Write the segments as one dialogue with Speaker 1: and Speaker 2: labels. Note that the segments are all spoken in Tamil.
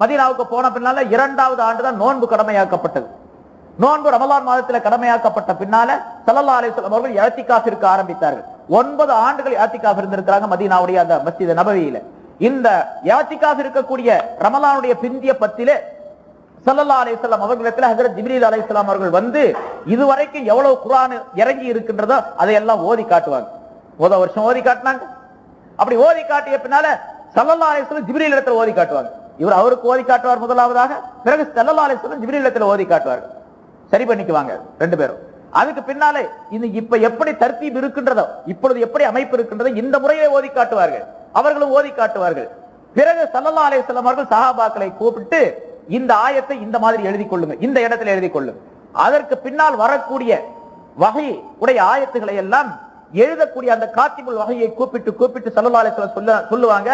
Speaker 1: மதீனாவுக்கு போன பின்னால இரண்டாவது ஆண்டு தான் நோன்பு கடமையாக்கப்பட்டது. நோன்பு ரமலான் மாதத்தில் கடமையாக்கப்பட்ட பின்னால சல்லல்லா அலிஸ்லாம் அவர்கள் ஏத்திகாஃப் இருக்க ஆரம்பித்தார்கள். ஒன்பது ஆண்டுகள் ஏத்திகாஃப் இருந்திருக்கிறாங்க மதீனாவுடைய அந்த மஸ்ஜித் நபவியில. இந்த ஏத்திகாஃப் இருக்கக்கூடிய ரமலானுடைய பிந்திய பத்திலே சல்லல்லா அலிஸ்லாம் அவர்களிடத்தில் ஹஜரத் ஜிப்ரீல் அலைஹிஸ்ஸலாம் அவர்கள் வந்து இதுவரைக்கும் எவ்வளவு குரான் இறங்கி இருக்கின்றதோ அதையெல்லாம் ஓதி காட்டுவாங்க. ஒரு வருஷம் ஓதி காட்டினாங்க. அப்படி ஓதி காட்டிய பின்னால சல்லல்லா அலிஸ்லாம் ஜிப்ரீல் இடத்துல ஓதி காட்டுவாங்க. இவர் அவருக்கு ஓதி காட்டுவார் முதலாவதாக. பிறகு சல்லல்லா அலிஸ்லாம் ஜிப்ரீல் இடத்துல ஓதி காட்டுவார். சரி பண்ணிக்குவாங்க ரெண்டு பேரும். அதுக்கு பின்னாலே இது இப்ப எப்படி தர்த்தீப் இருக்கின்றதோ இப்பொழுது எப்படி அமைப்பு இருக்கின்றதோ இந்த முறையை ஓதி காட்டுவார்கள். அவர்களும் ஓதி காட்டுவார்கள். பிறகு சல்லல்லா அலைஹிஸ்ஸலாம் அவர்கள் சஹாபாக்களை கூப்பிட்டு இந்த ஆயத்தை இந்த மாதிரி எழுதி கொள்ளுங்க இந்த இடத்துல எழுதி கொள்ளுங்க அதற்கு பின்னால் வரக்கூடிய வகை உடைய ஆயத்துக்களை எல்லாம் எழுதக்கூடிய அந்த காத்திபுல் வகையை கூப்பிட்டு கூப்பிட்டு சல்லல்லா அலைஹிஸ்ஸலாம் சொல்ல சொல்லுவாங்க.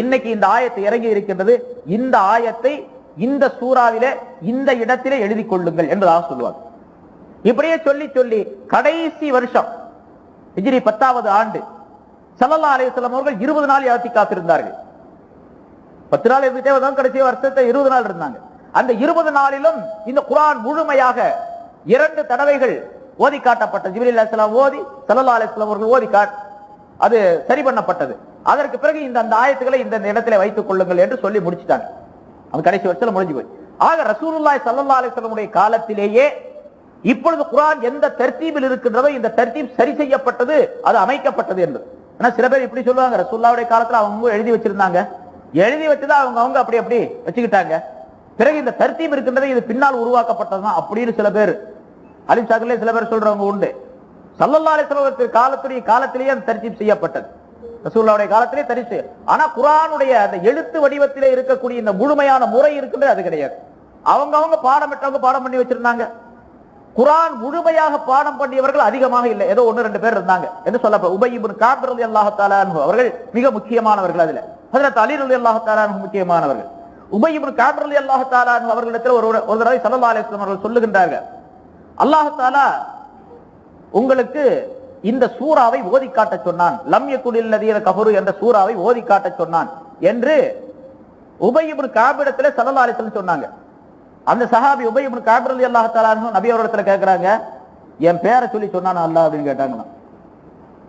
Speaker 1: இன்னைக்கு இந்த ஆயத்தை இறங்கி இருக்கின்றது. இந்த ஆயத்தை இந்த சூறாவிலே இந்த இடத்திலே எழுதி கொள்ளுங்கள் என்பதாக சொல்லுவாங்க. இப்படியே சொல்லி சொல்லி கடைசி வருஷம் ஹிஜ்ரி பத்தாவது ஆண்டு சல்லல்லா அலைஹிஸ்ஸலாம் அவர்கள் இருபது நாள் யாத்தி காத்திருந்தார்கள். பத்து நாள் இருந்துட்டே வந்தாங்க கடைசி வருஷத்தை இருபது நாள் இருந்தாங்க. அந்த இருபது நாளிலும் இந்த குரான் முழுமையாக இரண்டு தடவைகள் ஓதி காட்டப்பட்டது. ஜிபிலி அலிஸ்லாம் ஓதி சல்லல்லா அலிஸ்லாம் அவர்கள் ஓதி காட் அது சரி பண்ணப்பட்டது. அதற்கு பிறகு இந்த அந்த ஆயத்துக்களை இந்த இடத்துல வைத்துக் கொள்ளுங்கள் என்று சொல்லி முடிச்சிட்டாங்க. அது கடைசி வருஷத்துல முடிஞ்சு போய் ஆக ரசூலுல்லாய் சல்லா அலிஸ்லமுடைய காலத்திலேயே இப்பொழுது குரான் எந்த தர்த்தீபில் இருக்கின்றதோ இந்த தர்த்தீப் சரி செய்யப்பட்டது அது அமைக்கப்பட்டது என்று ஆனா சில பேர் இப்படி சொல்லுவாங்க. ரசூல்லாவுடைய காலத்துல அவங்க எழுதி வச்சிருந்தாங்க. எழுதி வச்சுதான் அவங்க அவங்க அப்படி அப்படி வச்சுக்கிட்டாங்க. பிறகு இந்த தர்த்தீப் இருக்கின்றது இது பின்னால் உருவாக்கப்பட்டதுதான் அப்படின்னு சில பேர் அலிசாக்கிலே சில பேர் சொல்றவங்க உண்டு. சல்லல்லா அலிஸ்லாம் காலத்துடைய காலத்திலேயே அந்த தர்த்தீப் செய்யப்பட்டது. ரசூல்லாவுடைய காலத்திலே தரிசு ஆனா குரானுடைய அந்த எழுத்து வடிவத்திலே இருக்கக்கூடிய இந்த முழுமையான முறை இருக்குன்றது அது கிடையாது. அவங்க அவங்க பாடம் விட்டவங்க பாடம் பண்ணி வச்சிருந்தாங்க. குரான் முழுமையாக பாடம் பண்ணியவர்கள் அதிகமாக இல்லை. ஏதோ ஒன்னு ரெண்டு பேர் இருந்தாங்க என்று சொல்ல உபயிபின் இப்னு காப் அவர்கள் மிக முக்கியமானவர்கள் அதுல. அதனால அலி அலி தஆலா முக்கியமானவர்கள். உபயிபின் இப்னு காப் ரலியல்லாஹு அவர்களிடத்தில் ஒரு ஒரு தடவை சல்லா அலிஸ்லாம் அவர்கள் சொல்லுகின்றார்கள். அல்லாஹ் உங்களுக்கு இந்த சூறாவை ஓதி காட்ட சொன்னான். லம்ய குடில் லதீன கபரு என்ற சூறாவை ஓதி காட்ட சொன்னான் என்று உபயபுன் இப்னு காபிடத்துல சொன்னாங்க. அந்த சஹாபி உபயபுன் இப்னு காப் ரலியல்லாஹு தஆலா நபி அவரிடத்துல கேட்கிறாங்க என் பேரை சொல்லி சொன்னான் அல்லாஹ்? அப்படின்னு கேட்டாங்களாம்.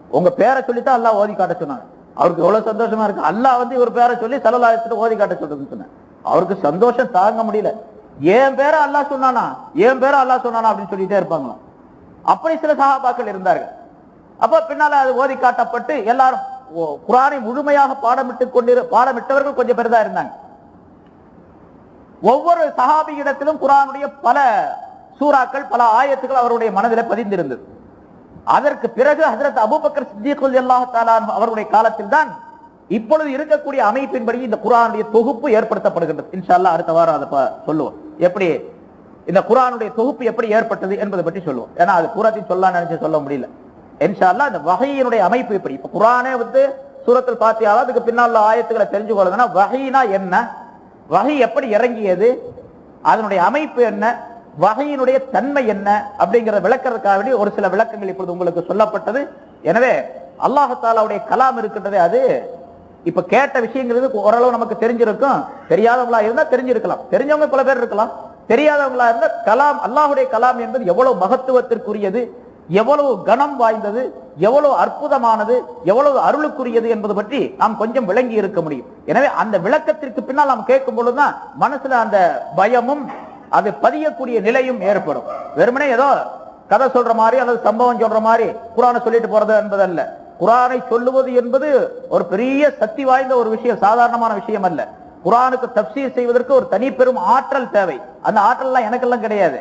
Speaker 1: உங்க பேரை சொல்லித்தான் அல்லாஹ் ஓதி காட்ட சொன்னாங்க அவருக்கு எவ்வளவு சந்தோஷமா இருக்கு. அல்லாஹ் வந்து இவர் பேரை சொல்லி ஸல்லல்லாஹு ஓதி காட்ட சொல்றதுன்னு சொன்னேன் அவருக்கு சந்தோஷம் தாங்க முடியல. என் பேரை அல்லாஹ் சொன்னானா? என் பேரை அல்லாஹ் சொன்னானா? அப்படின்னு சொல்லிட்டே இருப்பாங்களாம். அப்படி சில சஹாபாக்கள் இருந்தார்கள். அப்ப பின்னால அது ஓதி காட்டப்பட்டு எல்லாரும் குரானை முழுமையாக பாடமிட்டு கொண்டிரு பாடமிட்டவர்கள் கொஞ்சம் பெரிதா இருந்தாங்க. ஒவ்வொரு சஹாபியிடத்திலும் குரானுடைய பல சூறாக்கள் பல ஆயத்துக்கள் அவருடைய மனதில் பதிந்திருந்தது. அதற்கு பிறகு ஹசரத் அபூபக்கர் சித்திக் ரலியல்லாஹு தஆலா அவருடைய காலத்தில் தான் இப்பொழுது இருக்கக்கூடிய அமைப்பின்படி இந்த குரானுடைய தொகுப்பு ஏற்படுத்தப்படுகின்றது. இன்ஷா அடுத்த வாரம் அதை சொல்லுவோம். எப்படி இந்த குரானுடைய தொகுப்பு எப்படி ஏற்பட்டது என்பதை பற்றி சொல்லுவோம். ஏன்னா அது பூராத்தையும் சொல்லலாம் நினைச்சு சொல்ல முடியல. இன்ஷா இந்த வகையினுடைய அமைப்பு எப்படி இப்ப குரானே வந்து சூரத்தில் பாத்தியாவா அதுக்கு பின்னால் ஆயத்துக்களை தெரிஞ்சு கொள்ளுங்கன்னா வகைனா என்ன? வகை எப்படி இறங்கியது? அதனுடைய அமைப்பு என்ன? வகையினுடைய தன்மை என்ன? அப்படிங்கிறத விளக்கறதுக்காக வேண்டி ஒரு சில விளக்கங்கள் இப்பொழுது உங்களுக்கு சொல்லப்பட்டது. எனவே அல்லாஹாலாவுடைய கலாம் இருக்கின்றதே அது. இப்ப கேட்ட விஷயங்கிறது ஓரளவு நமக்கு தெரிஞ்சிருக்கும். தெரியாதவங்களா இருந்தா தெரிஞ்சிருக்கலாம். தெரிஞ்சவங்க பல பேர் இருக்கலாம். தெரியாதவங்களா இருந்தா கலாம் அல்லாஹுடைய கலாம் என்பது எவ்வளவு மகத்துவத்திற்குரியது? எவ்வளவு கனம் வாய்ந்தது எவ்வளவு அற்புதமானது எவ்வளவு அருளுக்குரியது என்பது பற்றி நாம் கொஞ்சம் விளங்கி இருக்க முடியும். எனவே அந்த விளக்கத்திற்கு பின்னால் நாம் கேட்கும் பொழுதுதான் மனசுல அந்த பயமும் அது பதியக்கூடிய நிலையும் ஏற்படும். வெறுமனே ஏதோ கதை சொல்ற மாதிரி அல்லது சம்பவம் சொல்ற மாதிரி குரானை சொல்லிட்டு போறது என்பதல்ல. குரானை சொல்லுவது என்பது ஒரு பெரிய சக்தி வாய்ந்த ஒரு விஷயம் சாதாரணமான விஷயம் அல்ல. குரானுக்கு தப்சீர் செய்வதற்கு ஒரு தனி பெரும் ஆற்றல் தேவை. அந்த ஆற்றல்லாம் எனக்கெல்லாம் கிடையாது.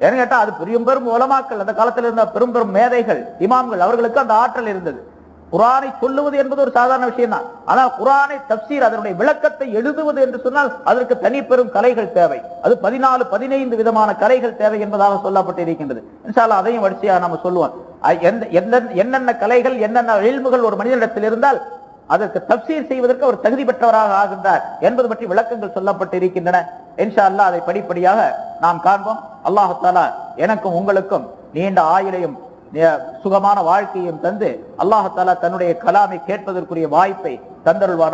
Speaker 1: ஏன்னு கேட்டால் அது பெரும் பெரும் உலமாக்கள். அந்த காலத்தில் இருந்த பெரும் பெரும் மேதைகள் இமாம்கள் அவர்களுக்கு அந்த ஆற்றல் இருந்தது. குரானை சொல்லுவது என்பது ஒரு சாதாரண விஷயம் தான் ஆனால் குரானை தப்சீர் அதனுடைய விளக்கத்தை எழுதுவது என்று சொன்னால் அதற்கு தனி பெரும் கலைகள் தேவை. அது பதினாலு பதினைந்து விதமான கலைகள் தேவை என்பதாக சொல்லப்பட்டு இருக்கின்றது இன்ஷா அதையும் வரிசையாக நம்ம சொல்லுவோம். எந்த எந்த- என்னென்ன கலைகள் என்னென்ன எழுமுகள் ஒரு மனிதனிடத்தில் இருந்தால் அதற்கு தப்சீர் செய்வதற்கு அவர் தகுதி பெற்றவராக ஆகின்றார் என்பது பற்றி விளக்கங்கள் சொல்லப்பட்டு இருக்கின்றன இன்ஷா அல்லாஹ் அதை படிப்படியாக நாம் காண்போம். அல்லாஹாலா எனக்கும் உங்களுக்கும் நீண்ட ஆயுளையும் சுகமான வாழ்க்கையும் தந்து அல்லாஹாலா தன்னுடைய கலாமை கேட்பதற்குரிய வாய்ப்பை தந்தருள்வான்